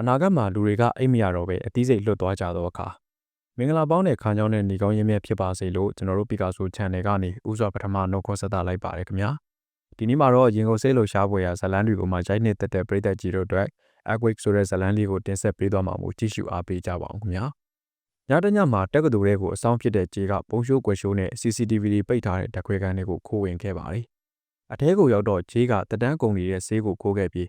အနာဂတ်မှာလူတွေကအိပ်မရတော့ပဲအသီးစိတ်လွတ်သွားကြတော့အခါမင်္ဂလာပေါင်းတဲ့ခါကြောင်းတဲ့ညီကောင်းရင်းမြတ်ဖြစ်ပါစေလို့ကျွန်တော်တို့ပီကာဆို channel ကနေဥစွာပထမနှုတ်ခွန်းဆက်သလိုက်ပါတယ်ခင်ဗျာဒီနေ့မှာတော့ရင်ကုန်စိတ်လှရှားပွဲရာဇလန်းတွေကိုမှဂျိုက်နေတက်တဲ့ပရိသတ်ကြီးတို့အတွက် Earthquake ဆိုတဲ့ဇလန်းလေးကိုတင်ဆက်ပေးသွားမှာမို့ကြည့်ရှုအားပေးကြပါအောင်ခင်ဗျာညတညမှာတက္ကသိုလ်ရဲ့ကိုအဆောင်ဖြစ်တဲ့ကြေးကပုံရှိုးကွယ်ရှိုးနဲ့ CCTV တွေပိတ်ထားတဲ့ဓာတ်ခွဲခန်းတွေကိုခိုးဝင်ခဲ့ပါတယ်အထဲကိုရောက်တော့ကြေးကတတန်းကုန်နေတဲ့ဆေးကိုခိုးခဲ့ပြီး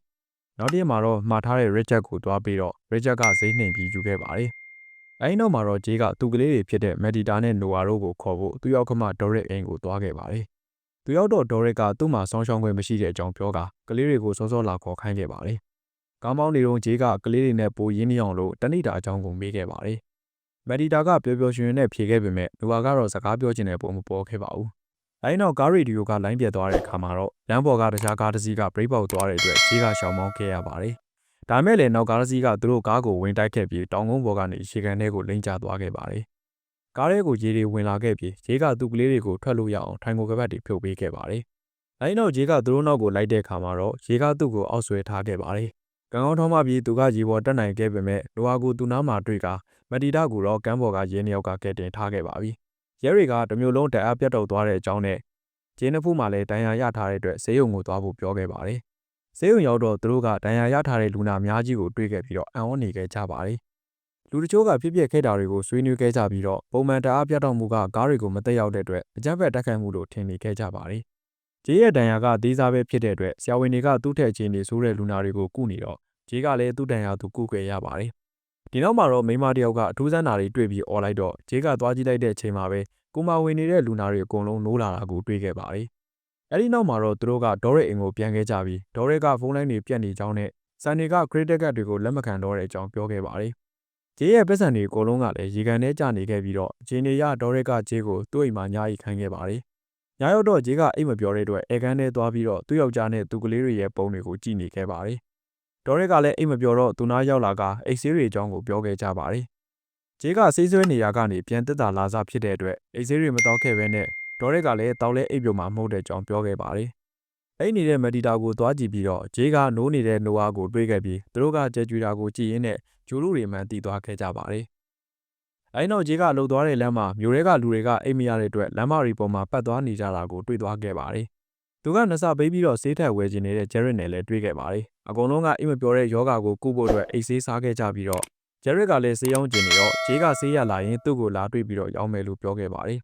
နောက်တစ်ရက်မှာတော့မှားထားတဲ့ Richard ကိုတွားပြီးတော့ Richard ကဈေးနှိမ်ပြီးယူခဲ့ပါတယ်။အဲဒီနောက်မှာတော့ဂျေးကသူ့ကလေးတွေဖြစ်တဲ့ Medita နဲ့ Noah တို့ကိုခေါ်ဖို့သူ့ယောက်ကမှ Doric အိမ်ကိုတွားခဲ့ပါတယ်။သူရောက်တော့ Doric ကသူ့မှာဆောင်းရှောင်းခွင့်မရှိတဲ့အကြောင်းပြောကကလေးတွေကိုစောစောလာခေါ်ခိုင်းခဲ့ပါတယ်။ကောင်းပေါင်းနေတော့ဂျေးကကလေးတွေနဲ့ပိုရင်းနှီးအောင်လို့တဏိတာအကြောင်းကိုမေးခဲ့ပါတယ်။ Medita ကပျော်ပျော်ရွှင်ရွှင်နဲ့ဖြေခဲ့ပေမဲ့ Noah ကတော့စကားပြောချင်တဲ့ပုံမပေါ်ခဲ့ပါဘူး။ အဲဒီနောက်ကားရေဒီယိုကလိုင်းပြတ်သွားတဲ့အခါမှာတော့လမ်းပေါ်ကတခြားကားတစ်စီးကဘရိတ်ပေါက်သွားတဲ့အတွက်ဂျေးကရှောင်မောင်းခဲ့ရပါတယ်။ဒါမဲ့လည်းနောက်ကားတစ်စီးကသူတို့ကားကိုဝင်တိုက်ခဲ့ပြီးတောင်ကုန်းပေါ်ကနေရှေကန်ထဲကိုလိမ့်ကျသွားခဲ့ပါတယ်။ကားထဲကိုရေတွေဝင်လာခဲ့ပြီးဂျေးကသူ့ကလေးတွေကိုထွက်လို့ရအောင်ထိုင်ကိုကပတ်တွေဖြုတ်ပေးခဲ့ပါတယ်။အဲဒီနောက်ဂျေးကသူတို့နောက်ကိုလိုက်တဲ့အခါမှာတော့ရေကသူ့ကိုအောက်ဆွဲထားခဲ့ပါတယ်။ကံကောင်းထောင်းမှပြီးသူကရေပေါ်တက်နိုင်ခဲ့ပေမဲ့လိုဟာကိုသူ့နားမှာတွေ့ကမတီတာကိုတော့ကမ်းပေါ်ကရေနှစ်ယောက်ကကဲတင်ထားခဲ့ပါပြီ။ ရဲတွေကတမျိုးလုံးတအားပြတ်တော့သွားတဲ့အကြောင်းနဲ့ဂျင်းနှစ်ဖူးမှလည်းတန်ရာရထားတဲ့အတွက်ဈေးရုံကိုသွားဖို့ပြောခဲ့ပါတယ်။ဈေးရုံရောက်တော့သူတို့ကတန်ရာရထားတဲ့လူနာအများကြီးကိုတွေ့ခဲ့ပြီးတော့အံ့ဩနေခဲ့ကြပါတယ်။လူတချို့ကဖြစ်ပျက်ခဲ့တာတွေကိုဆွေးနွေးခဲ့ကြပြီးတော့ပုံမှန်တအားပြတ်တော့မှုကကားတွေကိုမတက်ရောက်တဲ့အတွက်အကြမ်းဖက်တိုက်ခိုက်မှုလို့ထင်နေခဲ့ကြပါတယ်။ဂျေးရဲ့တန်ရာကသေးစားပဲဖြစ်တဲ့အတွက်ဆရာဝန်တွေကသူ့ထက်ချင်းနေဆိုးတဲ့လူနာတွေကိုကုနေတော့ဂျေးကလည်းသူ့တန်ရာသူကုခဲ့ရပါတယ်။ ဒီနောက်မှာတော့မိမတယောက်ကအထူးဆန်းနာတွေတွေ့ပြီးអော်လိုက်တော့ဂျေးကသွားကြည့်လိုက်တဲ့အချိန်မှာပဲကိုမာဝင်နေတဲ့လူနာတွေအကုန်လုံးနိုးလာတာကိုတွေ့ခဲ့ပါတယ်။အဲဒီနောက်မှာတော့သူတို့ကဒေါ်ရစ်အိမ်ကိုပြန်ခဲ့ကြပြီးဒေါ်ရစ်ကဖုန်းလိုင်းတွေပြတ်နေကြောင်းနဲ့စန်တွေက credit card တွေကိုလက်မခံတော့တဲ့အကြောင်းပြောခဲ့ပါတယ်။ဂျေးရဲ့ပတ်စံတွေအကုန်လုံးကလည်းရေကန်ထဲကျနေခဲ့ပြီးတော့အချိန်နေရဒေါ်ရစ်ကဂျေးကိုသူ့အိမ်မှာညားရီခိုင်းခဲ့ပါတယ်။ညရောက်တော့ဂျေးကအိမ်မပြောတဲ့အတွက်အဲကန်ထဲသွားပြီးတော့သူ့ယောက်ျားနဲ့သူ့ကလေးတွေရဲ့ပုံတွေကိုကြည့်နေခဲ့ပါတယ်။ ဒေါ်ရစ်ကလည်းအိမ်မပြောတော့သူနားရောက်လာကအိတ်ဆေးတွေအကြောင်းကိုပြောခဲ့ကြပါတယ်။ဂျေးကဆေးဆွဲနေရကနေပြန်တက်တာလာစားဖြစ်တဲ့အတွက်အိတ်ဆေးတွေမတောက်ခဲ့ဘဲနဲ့ဒေါ်ရစ်ကလည်းတောက်လဲအိပ်ပြုံမှာမဟုတ်တဲ့အကြောင်းပြောခဲ့ပါတယ်။အိတ်နေတဲ့မက်ဒီတာကိုသွားကြည့်ပြီးတော့ဂျေးကနိုးနေတဲ့နိုဝါကိုတွေးခဲ့ပြီးသူတို့ကကြဲကြွေတာကိုကြည့်ရင်းနဲ့ဂျိုလူတွေမှန်တည်သွားခဲ့ကြပါတယ်။အဲဒီနောက်ဂျေးကလှုပ်သွားတဲ့လမ်းမှာမြို့ရဲကလူတွေကအိမ်မရတဲ့အတွက်လမ်းမတွေပေါ်မှာပတ်သွားနေကြတာကိုတွေ့သွားခဲ့ပါတယ်။ သူကနှစပေးပြီးတော့ဆေးထက်ဝယ်ခြင်းနေတဲ့ဂျယ်ရစ်နဲ့လည်းတွေ့ခဲ့ပါတယ်။အကုန်လုံးကအိမ်မပြောတဲ့ယောဂါကိုကုဖို့အတွက်အိတ်ဆေးစားခဲ့ကြပြီးတော့ဂျယ်ရစ်ကလည်းဆေးရောင်းကျင်နေတော့ဂျေးကဆေးရလာရင်သူ့ကိုလာတွေ့ပြီးတော့ရောင်းမယ်လို့ပြောခဲ့ပါတယ်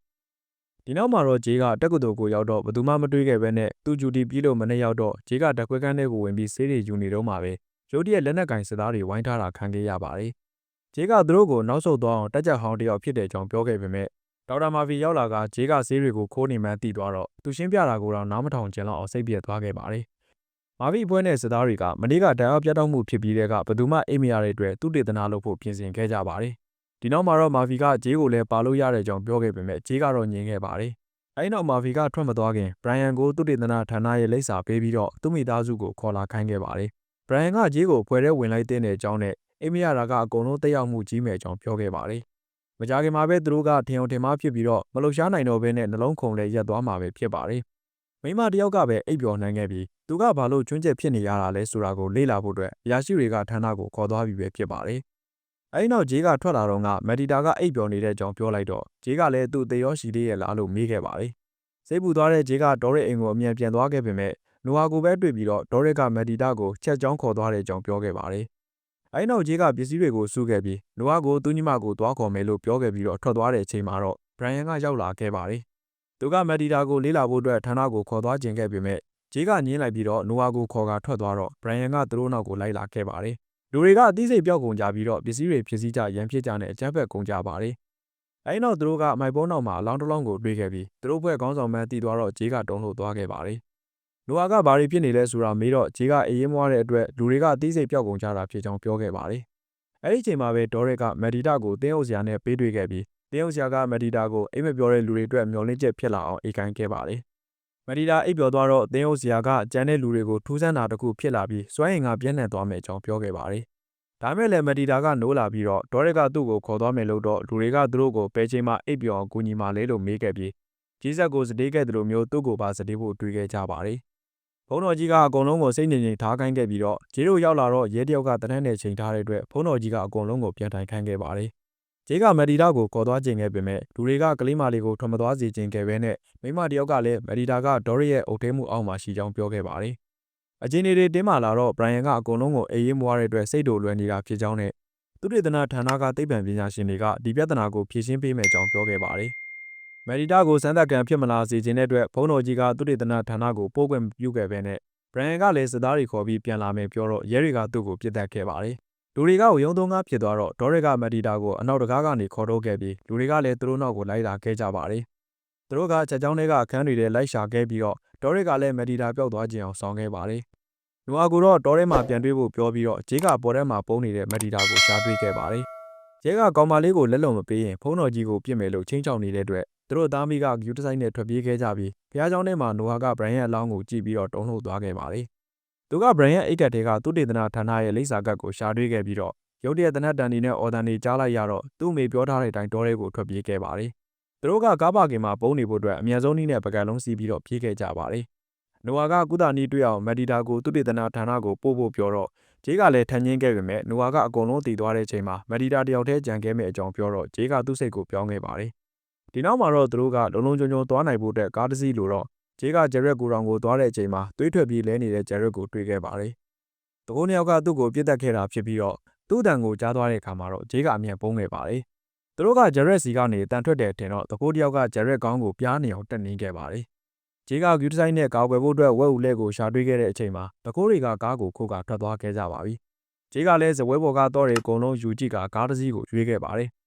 ဒီနောက်မှာတော့ဂျေးကတက္ကသိုလ်ကိုရောက်တော့ဘသူမှမတွေးခဲ့ပဲနဲ့သူ့ဂျူတီပြီးလို့မနေ့ရောက်တော့ဂျေးကတကွဲကန်းထဲကိုဝင်ပြီးဆေးတွေယူနေတော့မှပဲရုတ်တရက်လက်နက်ကင်စစ်သားတွေဝိုင်းထားတာခံခဲ့ရပါတယ်။ဂျေးကသူတို့ကိုနောက်ဆုတ်သွားအောင်တက်ကြဟောင်းတယောက်ဖြစ်တဲ့အကြောင်းပြောခဲ့ပေမဲ့ ဒေါက်တာမာဖီရောက်လာကဂျေးကဆေးတွေကိုခိုးနေမှန်းသိသွားတော့သူရှင်းပြတာကိုတော့နားမထောင်ကျင်တော့အောင်စိတ်ပြက်သွားခဲ့ပါတယ်။မာဖီပွဲနဲ့စစ်သားတွေကမနေ့ကတန်အောင်ပြတ်တော့မှုဖြစ်ပြီးတဲ့ကဘသူမှအိမ်မရတဲ့အတွက်သူတေသနာလုပ်ဖို့ပြင်ဆင်ခဲ့ကြပါတယ်။ဒီနောက်မှာတော့မာဖီကဂျေးကိုလည်းပါလို့ရတဲ့အကြောင်းပြောခဲ့ပေမဲ့ဂျေးကတော့ညင်ခဲ့ပါတယ်။အဲဒီနောက်မာဖီကထွက်မသွားခင်ဘရိုင်ယန်ကိုသူတေသနာဌာနရဲ့လိပ်စာပေးပြီးတော့သူ့မိသားစုကိုခေါ်လာခိုင်းခဲ့ပါတယ်။ဘရိုင်ယန်ကဂျေးကိုဖွဲထဲဝင်လိုက်တဲ့အကြောင်းနဲ့အိမ်မရတာကအကုန်လုံးတက်ရောက်မှုကြီးမဲ့အကြောင်းပြောခဲ့ပါတယ်။ မကြခင်မှာပဲသူတို့ကထင်အောင်ထင်မှားဖြစ်ပြီးတော့မလှုပ်ရှားနိုင်တော့ဘဲနဲ့နှလုံးခုန်လဲရက်သွားမှာပဲဖြစ်ပါတယ်။မိမတယောက်ကပဲအိပ်ပျော်နိုင်ခဲ့ပြီးသူကဘာလို့ကျွန်းကျက်ဖြစ်နေရတာလဲဆိုတာကိုလေ့လာဖို့အတွက်အရာရှိတွေကဌာနကိုခေါ်သွားပြီးပဲဖြစ်ပါတယ်။အဲဒီနောက်ဂျေးကထွက်လာတော့ကမက်ဒီတာကအိပ်ပျော်နေတဲ့အကြောင်းပြောလိုက်တော့ဂျေးကလည်းသူ့သေရောရှိသေးရဲ့လားလို့မေးခဲ့ပါတယ်။စိတ်ပူသွားတဲ့ဂျေးကဒေါ်ရစ်အိမ်ကိုအမြန်ပြန်သွားခဲ့ပေမဲ့နိုဟာကိုပဲတွေ့ပြီးတော့ဒေါ်ရစ်ကမက်ဒီတာကိုချက်ချောင်းခေါ်သွားတဲ့အကြောင်းပြောခဲ့ပါတယ်။ အဲဒီနောက်ဂျေးကပစ္စည်းတွေကိုစုခဲ့ပြီးနိုဟာကိုသူ့ညီမကိုသွားခေါ်မယ်လို့ပြောခဲ့ပြီးတော့ထွက်သွားတဲ့အချိန်မှာတော့ဘရိုင်ယန်ကရောက်လာခဲ့ပါတယ်။သူကမက်ဒီတာကိုလေးလာဖို့အတွက်ဌာနကိုခေါ်သွားခြင်းခဲ့ပေမဲ့ဂျေးကညင်းလိုက်ပြီးတော့နိုဝါကိုခေါ်ကထွက်သွားတော့ဘရိုင်ယန်ကသူတို့နောက်ကိုလိုက်လာခဲ့ပါတယ်။လူတွေကအသိစိတ်ပြောက်ကုန်ကြပြီးတော့ပစ္စည်းတွေဖြစ်စည်းကြရန်ဖြစ်ကြနဲ့အကြမ်းဖက်ကုန်ကြပါတယ်။အဲဒီနောက်သူတို့ကအမိုက်ပုံးနောက်မှာအလောင်းတစ်လောင်းကိုတွေ့ခဲ့ပြီးသူတို့ဘက်ခေါင်းဆောင်မှန်းတည်သွားတော့ဂျေးကတုံးလို့သွားခဲ့ပါတယ်။ နိုဝါကဘာတွေဖြစ်နေလဲဆိုတာမေးတော့ဂျေးကအေးရင်မွားတဲ့အတွက်လူတွေကအသိစိတ်ပြောက်ကုန်ကြတာဖြစ်ကြောင်းပြောခဲ့ပါတယ်။အဲဒီအချိန်မှာပဲဒေါ်ရက်ကမက်ဒီတာကိုတင်းအုပ်စရာနဲ့ပေးတွေ့ခဲ့ပြီးတင်းအုပ်စရာကမက်ဒီတာကိုအိမ်မပြောတဲ့လူတွေအတွက်မျောလင့်ချက်ဖြစ်လာအောင်အိတ်ကိုင်းခဲ့ပါတယ်။မဒီတာအိပ်ပျော်သွားတော့သင်းအုပ်စရာကကျန်တဲ့လူတွေကိုထူးဆန်းတာတစ်ခုဖြစ်လာပြီးစွမ်းအင်ကပြင်းထန်သွားမယ်အကြောင်းပြောခဲ့ပါတယ်။ဒါမဲ့လည်းမဒီတာကနိုးလာပြီးတော့ဒေါ်ရက်ကသူ့ကိုခေါ်သွားမယ်လို့တော့လူတွေကသူတို့ကိုဘယ်ချိန်မှအိပ်ပျော်အောင်ကူညီမှလဲလို့မေးခဲ့ပြီးကြီးဆက်ကိုစတေးခဲ့တယ်လို့မျိုးသူ့ကိုပါစတေးဖို့တွေးခဲ့ကြပါတယ် ဘုံတော်ကြီးကအကုန်လုံးကိုစိတ်ငြိမ်ငြိမ်ထားခိုင်းခဲ့ပြီးတော့ဂျေးတို့ရောက်လာတော့ရဲတယောက်ကတနက်နဲ့ချိန်ထားတဲ့အတွက်ဘုံတော်ကြီးကအကုန်လုံးကိုပြန်ထိုင်ခိုင်းခဲ့ပါတယ်ဂျေးကမက်ဒီတာကိုခေါ်သွားချိန်ခဲ့ပေမဲ့လူတွေကကလေးမလေးကိုထွက်မသွားစေချင်ခဲ့ပဲနဲ့မိမတယောက်ကလည်းမက်ဒီတာကဒေါ်ရီရဲ့အုပ်ထဲမှုအောက်မှာရှိကြောင်းပြောခဲ့ပါတယ်အချင်းတွေတင်းမာလာတော့ဘရိုင်ယန်ကအကုန်လုံးကိုအေးရေးမွားတဲ့အတွက်စိတ်တိုလွယ်နေတာဖြစ်ကြောင်းနဲ့သူတေသနာဌာနကသိပ္ပံပညာရှင်တွေကဒီပြဿနာကိုဖြေရှင်းပေးမယ်ကြောင်းပြောခဲ့ပါတယ် မက်ဒီတာကိုစမ်းသပ်ကံဖြစ်မလာစေခြင်းတဲ့အတွက်ဘုံတော်ကြီးကသူတေသနာဌာနကိုပို့ခွင့်ပြုခဲ့ပဲနဲ့ဘရိုင်ယန်ကလည်းစစ်သားတွေခေါ်ပြီးပြန်လာမယ်ပြောတော့ရဲတွေကသူ့ကိုပြစ်တက်ခဲ့ပါတယ်လူတွေကဝယုံသုံးကားဖြစ်သွားတော့ဒေါ်ရက်ကမက်ဒီတာကိုအနောက်တကားကနေခေါ်ထုတ်ခဲ့ပြီးလူတွေကလည်းသူတို့နောက်ကိုလိုက်လာခဲ့ကြပါတယ်။သူတို့ကချက်ချောင်းတွေကအခန်းတွေထဲလိုက်ရှာခဲ့ပြီးတော့ဒေါ်ရက်ကလည်းမက်ဒီတာပျောက်သွားခြင်းအောင်ဆောင်ခဲ့ပါတယ်။လူအားကိုတော့တောထဲမှာပြန်တွေ့ဖို့ပြောပြီးတော့ဂျေးကပေါ်ထဲမှာပုံနေတဲ့မက်ဒီတာကိုရှာတွေ့ခဲ့ပါတယ်။ဂျေးကကောင်မလေးကိုလက်လုံမပေးရင်ဖုန်းတော်ကြီးကိုပြစ်မယ်လို့ချင်းချောင်နေတဲ့အတွက် သူတို့သားမိကဂယူတဆိုင်နဲ့ထွက်ပြေးခဲ့ကြပြီးဘုရားကျောင်းထဲမှာနိုဟာကဘရန်ရဲ့အလောင်းကိုကြည့်ပြီးတော့တုံ့လှုပ်သွားခဲ့ပါတယ်။သူကဘရန်ရဲ့အိတ်ကတ်ထဲကသူတေသနာဌာနရဲ့လိပ်စာကတ်ကိုရှာတွေ့ခဲ့ပြီးတော့ရုတ်တရက်တနတ်တန်ဒီနဲ့အော်တန်ဒီကြားလိုက်ရတော့သူ့မိပြောထားတဲ့အတိုင်းဒေါ်ရဲကိုထွက်ပြေးခဲ့ပါတယ်။သူတို့ကကားပါကင်မှာပုံနေဖို့အတွက်အမြန်ဆုံးနည်းနဲ့ပကံလုံးစီးပြီးတော့ပြေးခဲ့ကြပါတယ်။နိုဟာကကုသနီးတွေ့အောင်မက်ဒီတာကိုသူတေသနာဌာနကိုပို့ဖို့ပြောတော့ဂျေးကလည်းထန်ချင်းခဲ့ပေမဲ့နိုဟာကအကုန်လုံးတည်သွားတဲ့အချိန်မှာမက်ဒီတာတယောက်တည်းကြံခဲ့မဲ့အကြောင်းပြောတော့ဂျေးကသူ့စိတ်ကိုပြောင်းခဲ့ပါတယ်။ ဒီနောက်မှာတော့သူတို့ကလုံလုံချုံချုံသွားနိုင်ဖို့အတွက်ကားတစ်စီးလိုတော့ဂျေးကဂျရက်ကိုတောင်ကိုသွားတဲ့အချိန်မှာသွေးထွက်ပြီးလဲနေတဲ့ဂျရက်ကိုတွေ့ခဲ့ပါတယ်။တကိုးနှစ်ယောက်ကသူ့ကိုပြစ်တက်ခဲ့တာဖြစ်ပြီးတော့သူ့တန်ကိုကြားသွားတဲ့အခါမှာတော့ဂျေးကအမြန်ပုံးခဲ့ပါတယ်။သူတို့ကဂျရက်စီကနေတန်ထွက်တယ်ထင်တော့တကိုးတယောက်ကဂျရက်ကောင်းကိုပြားနေအောင်တက်နေခဲ့ပါတယ်။ဂျေးကဂူဒီဇိုင်းနဲ့ကာကွယ်ဖို့အတွက်ဝက်ဦးလက်ကိုရှာတွေ့ခဲ့တဲ့အချိန်မှာတကိုးတွေကကားကိုခုတ်ကထွက်သွားခဲ့ကြပါပြီ။ဂျေးကလည်းဇပွဲပေါ်ကတော့တွေအကုန်လုံးယူကြည့်ကကားတစ်စီးကိုရွေးခဲ့ပါတယ်။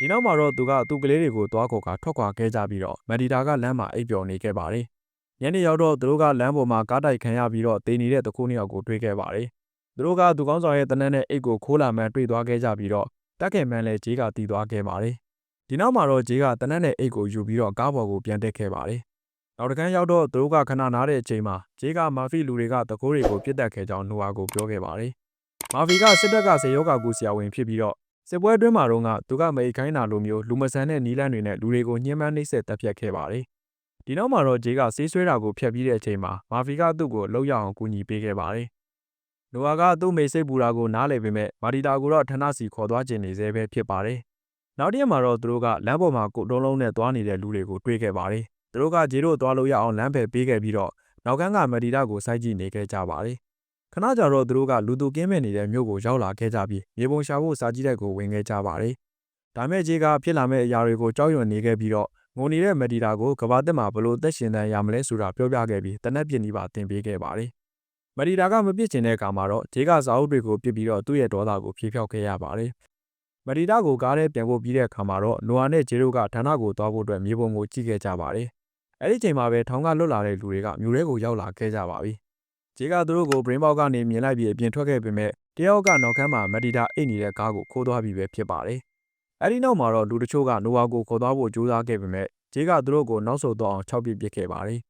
ဒီနောက်မှာတော့သူကသူ့ကလေးတွေကိုသွားခေါ်ကထွက်ခွာခဲ့ကြပြီးတော့မက်ဒီတာကလမ်းမှာအိပ်ပျော်နေခဲ့ပါတယ်။ညနေရောက်တော့သူတို့ကလမ်းပေါ်မှာကားတိုက်ခံရပြီးတော့တေနေတဲ့တကိုးနှစ်ယောက်ကိုတွေ့ခဲ့ပါတယ်သူတို့ကသူကောင်းဆောင်ရဲ့တနက်နဲ့အိတ်ကိုခိုးလာမှန်းတွေ့သွားခဲ့ကြပြီးတော့တက်ခင်မှန်းလဲဂျေးကတီးသွားခဲ့ပါတယ်။ဒီနောက်မှာတော့ဂျေးကတနက်နဲ့အိတ်ကိုယူပြီးတော့ကားပေါ်ကိုပြန်တက်ခဲ့ပါတယ်။နောက်တကန်းရောက်တော့သူတို့ကခဏနားတဲ့အချိန်မှာဂျေးကမာဖီလူတွေကတကိုးတွေကိုပြစ်တက်ခဲ့ကြောင်းနှိုအာကိုပြောခဲ့ပါတယ်။မာဖီကစစ်တပ်ကစေယောဂါကူဆရာဝန်ဖြစ်ပြီးတော့ စစ်ပွဲအတွင်းမှာတော့ကသူကမိတ်ခိုင်းတာလိုမျိုးလူမဆန်တဲ့နီးလန်းတွေနဲ့လူတွေကိုညှဉ်းပန်းနှိပ်စက်တပ်ဖြတ်ခဲ့ပါတယ်။ဒီနောက်မှာတော့ဂျေးကဆေးဆွဲတာကိုဖျက်ပြီးတဲ့အချိန်မှာမာဖီကသူ့ကိုလှုပ်ရအောင်ကူညီပေးခဲ့ပါတယ်နိုဝါကသူ့မိစိတ်ပူတာကိုနားလည်ပေမဲ့မာဒီတာကိုတော့ဌာနစီခေါ်သွားခြင်းနေသေးပဲဖြစ်ပါတယ်။နောက်တစ်ရက်မှာတော့သူတို့ကလမ်းပေါ်မှာကိုတုံးလုံးနဲ့သွားနေတဲ့လူတွေကိုတွေ့ခဲ့ပါတယ်။သူတို့ကဂျေတို့သွားလို့ရအောင်လမ်းဖယ်ပေးခဲ့ပြီးတော့နောက်ကန်းကမဒီတာကိုစိုက်ကြည့်နေခဲ့ကြပါတယ်။ ခဏကြာတော့သူတို့ကလူသူကင်းမဲ့နေတဲ့မြို့ကိုရောက်လာခဲ့ကြပြီးမြေပုံရှာဖို့စာကြည့်တဲ့ကိုဝင်ခဲ့ကြပါတယ်။ဒါမဲ့ဂျေကဖြစ်လာမဲ့အရာတွေကိုကြောက်ရွံ့နေခဲ့ပြီးတော့ငိုနေတဲ့မဒီတာကိုကဘာတက်မှာဘလို့သက်ရှင်တန်ရမလဲဆိုတာပြောပြခဲ့ပြီးတနက်ပြစ်နီးပါတင်ပေးခဲ့ပါတယ်မရီတာကမပစ်ချင်တဲ့အခါမှာတော့ဂျေကစာအုပ်တွေကိုပစ်ပြီးတော့သူ့ရဲ့ဒေါသကိုဖြေဖျောက်ခဲ့ရပါတယ်။မရီတာကိုကားထဲပြန်ဖို့ပြီးတဲ့အခါမှာတော့နိုအာနဲ့ဂျေရိုကဌာနကိုသွားဖို့အတွက်မြေပုံကိုကြည့်ခဲ့ကြပါတယ်။အဲဒီချိန်မှာပဲထောင်ကလွတ်လာတဲ့လူတွေကမြို့ထဲကိုရောက်လာခဲ့ကြပါပြီ။ ဂျေကသူတို့ကိုဘရင်ပေါက်ကနေမြင်လိုက်ပြီးအပြင်ထွက်ခဲ့ပေမဲ့တယောက်ကနောက်ခန်းမှာမရီတာအိတ်နေတဲ့ကားကိုခိုးသွားပြီးပဲဖြစ်ပါတယ်။အဲဒီနောက်မှာတော့လူတချို့ကနိုဝါကိုခေါ်သွားဖို့ကြိုးစားခဲ့ပေမဲ့ဂျေကသူတို့ကိုနောက်ဆုတ်တော့အောင်ခြောက်ပစ်ပစ်ခဲ့ပါတယ်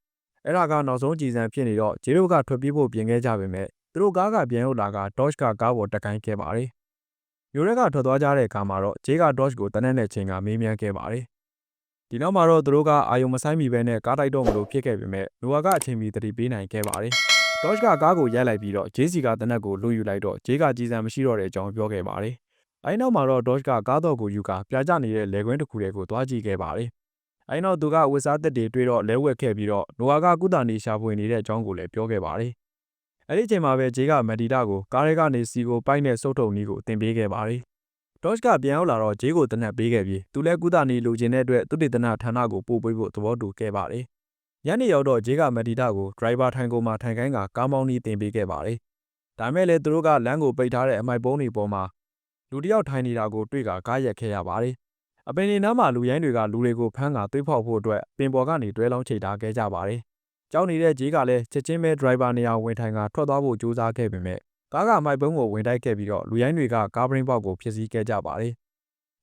အဲ့ဒါကနောက်ဆုံးကြည်စံဖြစ်နေတော့ဂျေရိုကထွက်ပြေးဖို့ပြင်ခဲ့ကြပေမဲ့သူတို့ကားကပြန်ရောက်လာက Dodge ကကားပေါ်တက်ကိုင်းခဲ့ပါတယ်။မျိုးရက်ကထွက်သွားကြတဲ့အခါမှာတော့ဂျေက Dodge ကိုတနက်နဲ့ချိန်ကမေးမြန်းခဲ့ပါတယ်။ဒီနောက်မှာတော့သူတို့ကအာယုံမဆိုင်မီပဲနဲ့ကားတိုက်တော့မလို့ဖြစ်ခဲ့ပေမဲ့နိုဝါကအချိန်မီတတိပေးနိုင်ခဲ့ပါတယ်။ Dodge ကကားကိုရိုက်လိုက်ပြီးတော့ဂျေစီကတနက်ကိုလွှတ်ယူလိုက်တော့ဂျေကကြည်စံမရှိတော့တဲ့အကြောင်းပြောခဲ့ပါတယ်။အဲဒီနောက်မှာတော့ Dodge ကကားတော့ကိုယူကာပြာကျနေတဲ့လေကွင်းတစ်ခုတည်းကိုသွားကြည့်ခဲ့ပါတယ်အဲဒီနောက်သူကဝစ်စားသက်တွေတွေ့တော့လဲဝက်ခဲ့ပြီးတော့နိုဝါကကုသနေရှာဖွေနေတဲ့အကြောင်းကိုလည်းပြောခဲ့ပါတယ်။အဲဒီအချိန်မှာပဲဂျေးကမက်ဒီတာကိုကားရဲကနေစီကိုပိုက်နဲ့စုပ်ထုံနီးကိုတင်ပေးခဲ့ပါတယ်။ဒေါ့ချ်ကပြန်ရောက်လာတော့ဂျေးကိုတနက်ပေးခဲ့ပြီးသူလည်းကုသနေလိုချင်တဲ့အတွက်သူတေသနာဌာနကိုပို့ပေးဖို့သဘောတူခဲ့ပါတယ်။ ညနေရောက်တော့ဂျေးကမက်ဒီတာကိုဒရိုင်ဘာထိုင်ကုန်မှာထိုင်ခိုင်းကကားမောင်းနီးတင်ပေးခဲ့ပါတယ်။ဒါမဲ့လည်းသူတို့ကလမ်းကိုပိတ်ထားတဲ့အမိုက်ပုံးတွေပေါ်မှာလူတယောက်ထိုင်နေတာကိုတွေ့ကကားရက်ခဲ့ရပါတယ်။အပင်နေနားမှာလူရိုင်းတွေကလူတွေကိုဖမ်းကာသွေးဖောက်ဖို့အတွက်ပင်ပေါ်ကနေတွဲလောင်းချိတ်ထားခဲ့ကြပါတယ်။ကြောက်နေတဲ့ဂျေးကလည်းချက်ချင်းပဲဒရိုင်ဘာနေရာဝင်ထိုင်ကထွက်သွားဖို့ကြိုးစားခဲ့ပေမဲ့ကားကမိုက်ပုံးကိုဝင်တိုက်ခဲ့ပြီးတော့လူရိုင်းတွေကကားပရင်းပေါက်ကိုဖျက်ဆီးခဲ့ကြပါတယ်။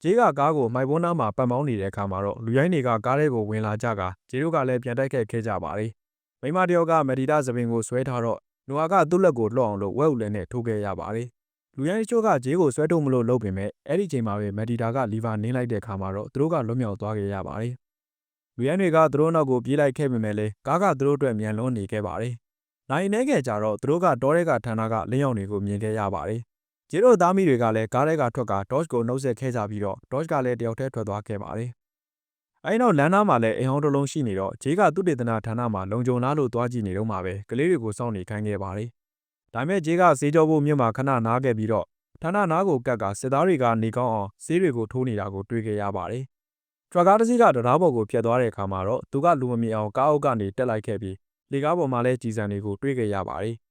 ဂျေးကကားကိုမိုက်ပုံးနားမှာပတ်မောင်းနေတဲ့အခါမှာတော့လူရိုင်းတွေကကားထဲကိုဝင်လာကြကဂျေးတို့ကလည်းပြန်တိုက်ခဲ့ခဲ့ကြပါတယ်။မိမတယောက်ကမက်ဒီတာသပင်ကိုဆွဲထားတော့နိုအာကသူ့လက်ကိုလှော့အောင်လို့ဝဲဥလဲနဲ့ထိုးခဲ့ရပါတယ်လူရိုင်းချို့ကဂျေးကိုဆွဲထုတ်မလို့လုပ်ပေမဲ့အဲ့ဒီချိန်မှာပဲမက်ဒီတာကလီဗာနင်းလိုက်တဲ့ခါမှာတော့သူတို့ကလွတ်မြောက်သွားခဲ့ရပါတယ်။လူရိုင်းတွေကသူတို့နောက်ကိုပြေးလိုက်ခဲ့ပေမဲ့လည်းကားကသူတို့အတွက်မြန်လွန်နေခဲ့ပါတယ်။နိုင်နေခဲ့ကြတော့သူတို့ကတောထဲကဌာနကလင်းယောင်တွေကိုမြင်ခဲ့ရပါတယ်။ ဂျေတို့သားမိတွေကလည်းကားထဲကထွက်ကဒေါ့ချ်ကိုနှုတ်ဆက်ခဲ့ကြပြီးတော့ဒေါ့ချ်ကလည်းတယောက်တည်းထွက်သွားခဲ့ပါတယ်။အဲဒီနောက်လမ်းသားမှာလည်းအိမ်ဟောင်းတစ်လုံးရှိနေတော့ဂျေကသူတေသနာဌာနမှာလုံခြုံလားလို့သွားကြည့်နေတော့မှပဲကလေးတွေကိုစောင့်နေခိုင်းခဲ့ပါတယ်။ဒါပေမဲ့ဂျေကစေးကြောဖို့မြို့မှာခဏနားခဲ့ပြီးတော့ဌာနနားကိုကတ်ကစစ်သားတွေကနေကောင်းအောင်ဆေးတွေကိုထိုးနေတာကိုတွေ့ခဲ့ရပါတယ်။ထရကားတစ်စီးကတရားပေါ်ကိုဖြတ်သွားတဲ့အခါမှာတော့သူကလူမမြင်အောင်ကားအုပ်ကနေတက်လိုက်ခဲ့ပြီးလေကားပေါ်မှာလည်းကြည်စံတွေကိုတွေ့ခဲ့ရပါတယ်။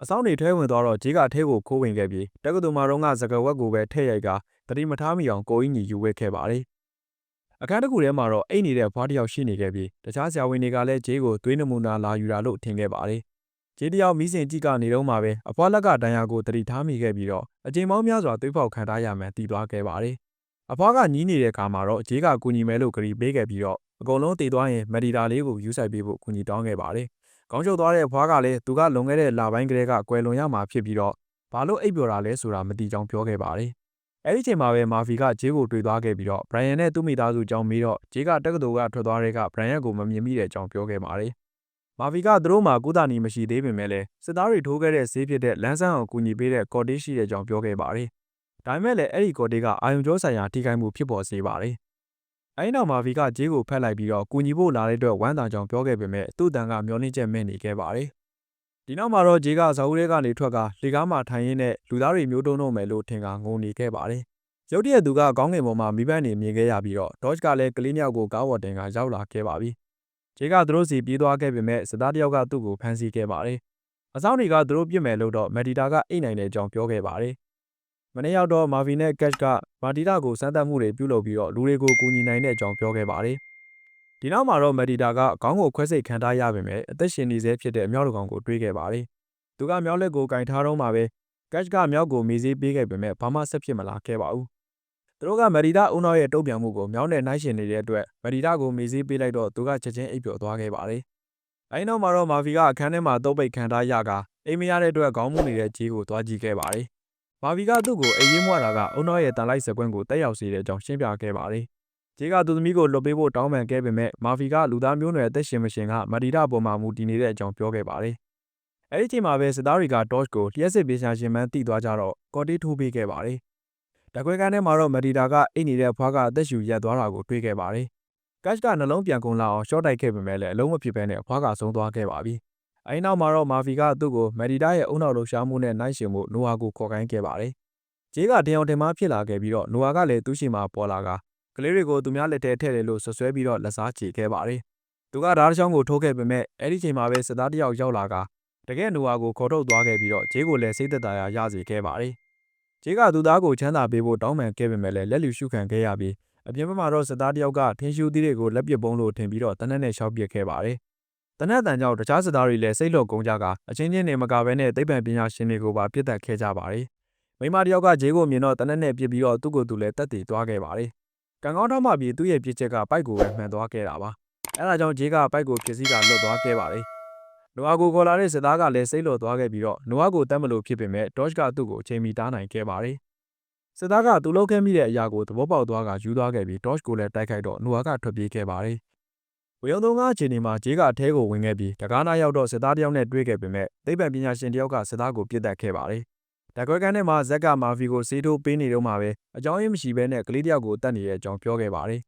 အဆောင်တွေထဲဝင်သွားတော့ဂျေကအထဲကိုခိုးဝင်ခဲ့ပြီးတက္ကသိုလ်မှာတော့ကစကဝက်ကိုပဲထည့်ရိုက်ကတတိမထားမိအောင်ကိုအင်းကြီးယူဝဲခဲ့ပါတယ်။အခန်းတစ်ခုထဲမှာတော့အိတ်နေတဲ့ဖွားတစ်ယောက်ရှိနေခဲ့ပြီးတခြားဆရာဝန်တွေကလည်းဂျေကိုသွေးနမူနာလာယူတာလို့ထင်ခဲ့ပါတယ်။ဂျေတယောက်မိစဉ်ကြည့်ကနေတော့မှပဲအဖွားလက်ကဒဏ်ရာကိုတတိထားမိခဲ့ပြီးတော့အချိန်ပေါင်းများစွာသွေးပေါက်ခံထားရမှန်းသိသွားခဲ့ပါတယ်။အဖွားကညီးနေတဲ့အခါမှာတော့ဂျေကကူညီမယ်လို့ကြီပေးခဲ့ပြီးတော့အကုန်လုံးတည်သွားရင်မက်ဒီတာလေးကိုယူဆိုင်ပေးဖို့ကူညီတောင်းခဲ့ပါတယ်။ ခေါင်းချုပ်သွားတဲ့အဖွားကလည်းသူကလွန်ခဲ့တဲ့လပိုင်းကလေးကကွယ်လွန်ရမှာဖြစ်ပြီးတော့ဘာလို့အိပ်ပျော်တာလဲဆိုတာမသိကြောင်းပြောခဲ့ပါတယ်။အဲဒီချိန်မှာပဲမာဖီကဂျေးကိုတွေ့သွားခဲ့ပြီးတော့ဘရိုင်ယန်နဲ့သူ့မိသားစုကြောင်းမေးတော့ဂျေးကတက္ကသိုလ်ကထွက်သွားတဲ့ကဘရိုင်ယန်ကိုမမြင်မိတဲ့အကြောင်းပြောခဲ့ပါတယ်။မာဖီကသူတို့မှာကုသနီမရှိသေးပေမဲ့လည်းစစ်သားတွေထိုးခဲ့တဲ့ဆေးဖြစ်တဲ့လန်းဆန်းအောင်ကူညီပေးတဲ့ကော်တေးရှိတဲ့အကြောင်းပြောခဲ့ပါတယ်။ဒါပေမဲ့လည်းအဲ့ဒီကော်တေးကအာယုံကျောဆိုင်ရာထိခိုက်မှုဖြစ်ပေါ်စေပါတယ်။ အဲဒီနောက်မာဖီကဂျေးကိုဖက်လိုက်ပြီးတော့ကူညီဖို့လာတဲ့အတွက်ဝမ်းသာကြောင်ပြောခဲ့ပေမဲ့သူ့တန်ကမျောနှင်းချက်မဲ့နေခဲ့ပါတယ်။ဒီနောက်မှာတော့ဂျေးကဇော်ဦးရဲကနေထွက်ကာလေကားမှာထိုင်ရင်းနဲ့လူသားတွေမျိုးတုံးတော့မယ်လို့ထင်ကငုံနေခဲ့ပါတယ်။ရုတ်တရက်သူကကောင်းကင်ပေါ်မှာမိဘနေမြင်ခဲ့ရပြီးတော့ဒေါ့ချ်ကလည်းကလေးမြောက်ကိုကားဝတ်တင်ကရောက်လာခဲ့ပါပြီ။ဂျေးကသူတို့စီပြေးသွားခဲ့ပေမဲ့စစ်သားတယောက်ကသူ့ကိုဖမ်းဆီးခဲ့ပါတယ်။အဆောင်တွေကသူတို့ပြစ်မယ်လို့တော့မက်ဒီတာကအိတ်နိုင်တဲ့အကြောင်းပြောခဲ့ပါတယ်။ မနေ့ရောက်တော့မာဗီနဲ့ကက်ကက်မာတီတာကိုစမ်းသပ်မှုတွေပြုလုပ်ပြီးတော့လူတွေကိုကူညီနိုင်တဲ့အကြောင်းပြောခဲ့ပါတယ်။ဒီနောက်မှာတော့မက်ဒီတာကခေါင်းကိုခွဲစိတ်ခံထားရပေမဲ့အသက်ရှင်နေသေးဖြစ်တဲ့အမြောက်တကောင်ကိုတွေးခဲ့ပါတယ်။သူကမြောက်လက်ကိုကင်ထားတော့မှပဲကက်ကမြောက်ကိုမေးစေးပေးခဲ့ပေမဲ့ဘာမှဆက်ဖြစ်မလာခဲ့ပါဘူး။သူတို့ကမက်ဒီတာဦးနောက်ရဲ့တုံ့ပြန်မှုကိုမြောက်နဲ့နှိုင်းရှင်နေတဲ့အတွက်မက်ဒီတာကိုမေးစေးပေးလိုက်တော့သူကချက်ချင်းအိပ်ပျော်သွားခဲ့ပါတယ်။အဲဒီနောက်မှာတော့မာဖီကအခန်းထဲမှာတုပ်ပိတ်ခံထားရကအိမ်မရတဲ့အတွက်ခေါင်းမူနေတဲ့ကြီးကိုသွားကြည့်ခဲ့ပါတယ်။ မာဖီကသူ့ကိုအိမ်ရေးမွားတာကအုံနောက်ရဲ့တန်လိုက်စကွင်းကိုတက်ရောက်စေတဲ့အကြောင်းရှင်းပြခဲ့ပါတယ်။ဂျေကသူသမီးကိုလွတ်ပေးဖို့တောင်းပန်ခဲ့ပေမဲ့မာဖီကလူသားမျိုးနွယ်အသက်ရှင်မရှင်ကမဒီတာပေါ်မှာမူတည်နေတဲ့အကြောင်းပြောခဲ့ပါတယ်။အဲဒီချိန်မှာပဲစစ်သားတွေကဒေါ့ချ်ကိုလျှက်စစ်ပေးရှာရှင်မှန်းတိသွားကြတော့ကော်တီးထိုးပေးခဲ့ပါတယ်။တကွဲကန်းထဲမှာတော့မဒီတာကအိတ်နေတဲ့ဖွားကအသက်ရှူရက်သွားတာကိုတွေ့ခဲ့ပါတယ်။ကတ်ကနှလုံးပြန်ကုန်လာအောင်ရှော့တိုက်ခဲ့ပေမဲ့လည်းအလုံးမဖြစ်ဘဲနဲ့ဖွားကဆုံးသွားခဲ့ပါပြီ။ အဲဒီနောက်မှာတော့မာဖီကသူ့ကိုမဒီတာရဲ့အုံနောက်လှရှားမှုနဲ့နိုင်ရှင်မှုနိုဟာကိုခေါ်ခိုင်းခဲ့ပါတယ်။ဂျေးကတင်အောင်တင်မဖြစ်လာခဲ့ပြီးတော့နိုဟာကလည်းသူ့ရှိမှာပေါ်လာကကလေးတွေကိုသူများလက်ထဲထည့်တယ်လို့ဆွဆွဲပြီးတော့လက်စားချေခဲ့ပါတယ်။သူကဓာတ်ချောင်းကိုထိုးခဲ့ပေမဲ့အဲ့ဒီချိန်မှာပဲစစ်သားတယောက်ရောက်လာကတကယ်နိုဟာကိုခေါ်ထုတ်သွားခဲ့ပြီးတော့ဂျေးကိုလည်းစိတ်သက်သာရာရစေခဲ့ပါတယ်။ဂျေးကသူသားကိုချမ်းသာပေးဖို့တောင်းပန်ခဲ့ပေမဲ့လည်းလက်လူရှုခံခဲ့ရပြီးအပြင်ဘက်မှာတော့စစ်သားတယောက်ကထင်းရှူးသီးတွေကိုလက်ပစ်ပုံးလို့ထင်ပြီးတော့တနက်နဲ့ရှောက်ပစ်ခဲ့ပါတယ်။ တနက်တန်ကြောင့်တခြားစစ်သားတွေလည်းစိတ်လော့ကုန်းကြကအချင်းချင်းနေမကဘဲနဲ့သိပ္ပံပညာရှင်တွေကိုပါပြစ်တက်ခဲ့ကြပါတယ်။မိမတယောက်ကဂျေးကိုမြင်တော့တနက်နဲ့ပြစ်ပြီးတော့သူ့ကိုယ်သူလည်းတက်တည်သွားခဲ့ပါတယ်။ကံကောင်းထောက်မှပြီးသူ့ရဲ့ပြစ်ချက်ကပိုက်ကိုပဲမှန်သွားခဲ့တာပါ။အဲဒါကြောင့်ဂျေးကပိုက်ကိုဖြစ်စည်းကလွတ်သွားခဲ့ပါတယ်။နိုအာကိုခေါ်လာတဲ့စစ်သားကလည်းစိတ်လော့သွားခဲ့ပြီးတော့နိုအာကိုတတ်မလို့ဖြစ်ပေမဲ့ဒေါ့ချ်ကသူ့ကိုအချိန်မီတားနိုင်ခဲ့ပါတယ်။စစ်သားကသူ့လောက်ခဲ့မိတဲ့အရာကိုသဘောပေါက်သွားကယူသွားခဲ့ပြီးဒေါ့ချ်ကိုလည်းတိုက်ခိုက်တော့နိုအာကထွက်ပြေးခဲ့ပါတယ်။ ဝေယုံသုံးကားအချိန်ဒီမှာဂျေးကအထဲကိုဝင်ခဲ့ပြီးတကားနာရောက်တော့စစ်သားတယောက်နဲ့တွေ့ခဲ့ပေမဲ့သိပ္ပံပညာရှင်တယောက်ကစစ်သားကိုပြစ်တက်ခဲ့ပါတယ်။ဒါကွဲကန်ထဲမှာဇက်ကမာဖီကိုစေးထိုးပေးနေတော့မှပဲအကြောင်းရင်းမရှိဘဲနဲ့ကလေးတယောက်ကိုတတ်နေတဲ့အကြောင်းပြောခဲ့ပါတယ်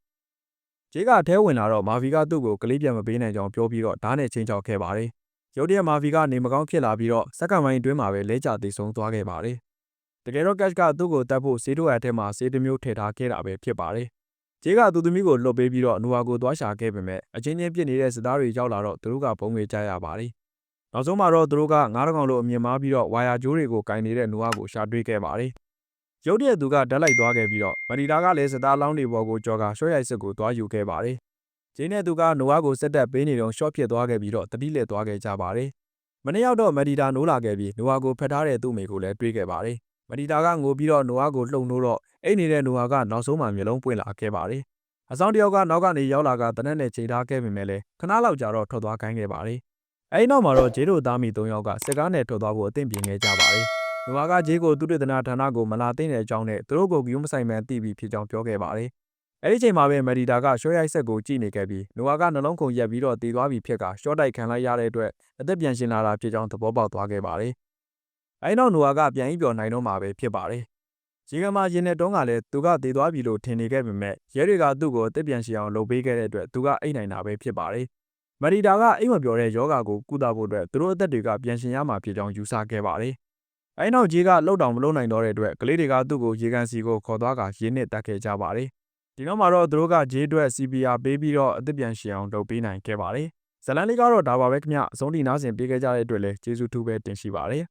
။ဂျေးကအထဲဝင်လာတော့မာဖီကသူ့ကိုကလေးပြန်မပေးနိုင်ကြောင်းပြောပြီးတော့ဓာတ်နဲ့ချင်းချောက်ခဲ့ပါတယ်။ရုတ်တရက်မာဖီကနေမကောင်းဖြစ်လာပြီးတော့စက္ကန့်ပိုင်းအတွင်းမှာပဲလဲကျသိဆုံးသွားခဲ့ပါတယ်။တကယ်တော့ကက်ကသူ့ကိုတတ်ဖို့စေးထိုးရတဲ့မှာစေးတစ်မျိုးထည့်ထားခဲ့တာပဲဖြစ်ပါတယ်။ ဂျေးကသူ့သမီးကိုလွတ်ပေးပြီးတော့နူဝါကိုသွားရှာခဲ့ပေမဲ့အချင်းချင်းပြစ်နေတဲ့စစ်သားတွေရောက်လာတော့သူတို့ကပုံငွေကြရပါတယ်။နောက်ဆုံးမှာတော့သူတို့ကငါးတကောင်လိုအမြင်မားပြီးတော့ဝါယာကြိုးတွေကိုကင်နေတဲ့နူဝါကိုရှာတွေ့ခဲ့ပါတယ်။ရုတ်တရက်သူကဓာတ်လိုက်သွားခဲ့ပြီးတော့မနီတာကလည်းစစ်သားလောင်းတွေပေါ်ကိုကြော်ကရွှေရိုက်စစ်ကိုသွားယူခဲ့ပါတယ်။ဂျင်းနဲ့သူကနိုဝါကိုစက်တက်ပေးနေတော့ရှော့ဖြစ်သွားခဲ့ပြီးတော့တတိလက်သွားခဲ့ကြပါတယ်။မနေ့ရောက်တော့မဒီတာနိုးလာခဲ့ပြီးနိုဝါကိုဖက်ထားတဲ့သူ့မိကိုလည်းတွေးခဲ့ပါတယ်။ မဒီတာကငိုပြီးတော့နိုဝါကိုလှုံနိုးတော့အိတ်နေတဲ့နိုဝါကနောက်ဆုံးမှမျိုးလုံးပွင့်လာခဲ့ပါတယ်။အဆောင်တယောက်ကနောက်ကနေရောက်လာကတနက်နဲ့ချိန်ထားခဲ့ပေမဲ့လည်းခဏလောက်ကြာတော့ထွက်သွားခိုင်းခဲ့ပါတယ်။အဲဒီနောက်မှာတော့ဂျေတို့သားမိ၃ယောက်ကစစ်ကားနဲ့ထွက်သွားဖို့အသင့်ပြင်ခဲ့ကြပါတယ်။နိုဝါကဂျေကိုသူတေသနာဌာနကိုမလာသိတဲ့အကြောင်းနဲ့သူတို့ကိုဂယုမဆိုင်မှန်သိပြီးဖြစ်ကြောင်းပြောခဲ့ပါတယ်။အဲ့ဒီချိန်မှာပဲမက်ဒီတာကရှော့ရိုက်ဆက်ကိုကြည့်နေခဲ့ပြီးနိုအာကနှလုံးခုန်ရက်ပြီးတော့တည်သွားပြီဖြစ်ကရှော့တိုက်ခံလိုက်ရတဲ့အတွက်အသက်ပြန်ရှင်လာတာဖြစ်ကြောင်းသဘောပေါက်သွားခဲ့ပါတယ်။ အဲဒီနောက်နိုအာကပြန်ပြီးပြော်နိုင်တော့မှာပဲဖြစ်ပါတယ်။ရေကမာရင်နဲ့တုံးကလည်းသူကတည်သွားပြီလို့ထင်နေခဲ့ပေမဲ့ရဲတွေကသူ့ကိုအသက်ပြန်ရှင်အောင်လုပ်ပေးခဲ့တဲ့အတွက်သူကအိတ်နိုင်တာပဲဖြစ်ပါတယ်။မက်ဒီတာကအိတ်မပြော်တဲ့ယောဂါကိုကုသဖို့အတွက်သူတို့အသက်တွေကပြန်ရှင်ရမှာဖြစ်ကြောင်းယူဆခဲ့ပါတယ်။အဲဒီနောက်ဂျေးကလှုပ်တောင်မလှုပ်နိုင်တော့တဲ့အတွက်ကလေးတွေကသူ့ကိုရေကန်စီကိုခေါ်သွားကရင်းနဲ့တက်ခဲ့ကြပါတယ်။ဒီနောက်မှာတော့သူတို့ကဂျေးအတွက် CPR ပေးပြီးတော့အသက်ပြန်ရှင်အောင်လုပ်ပေးနိုင်ခဲ့ပါတယ်။ဇလန်လေးကတော့ဒါပါပဲခင်ဗျအဆုံးထိနားဆင်ပေးခဲ့ကြတဲ့အတွက်လည်းကျေးဇူးထူးပဲတင်ရှိပါတယ်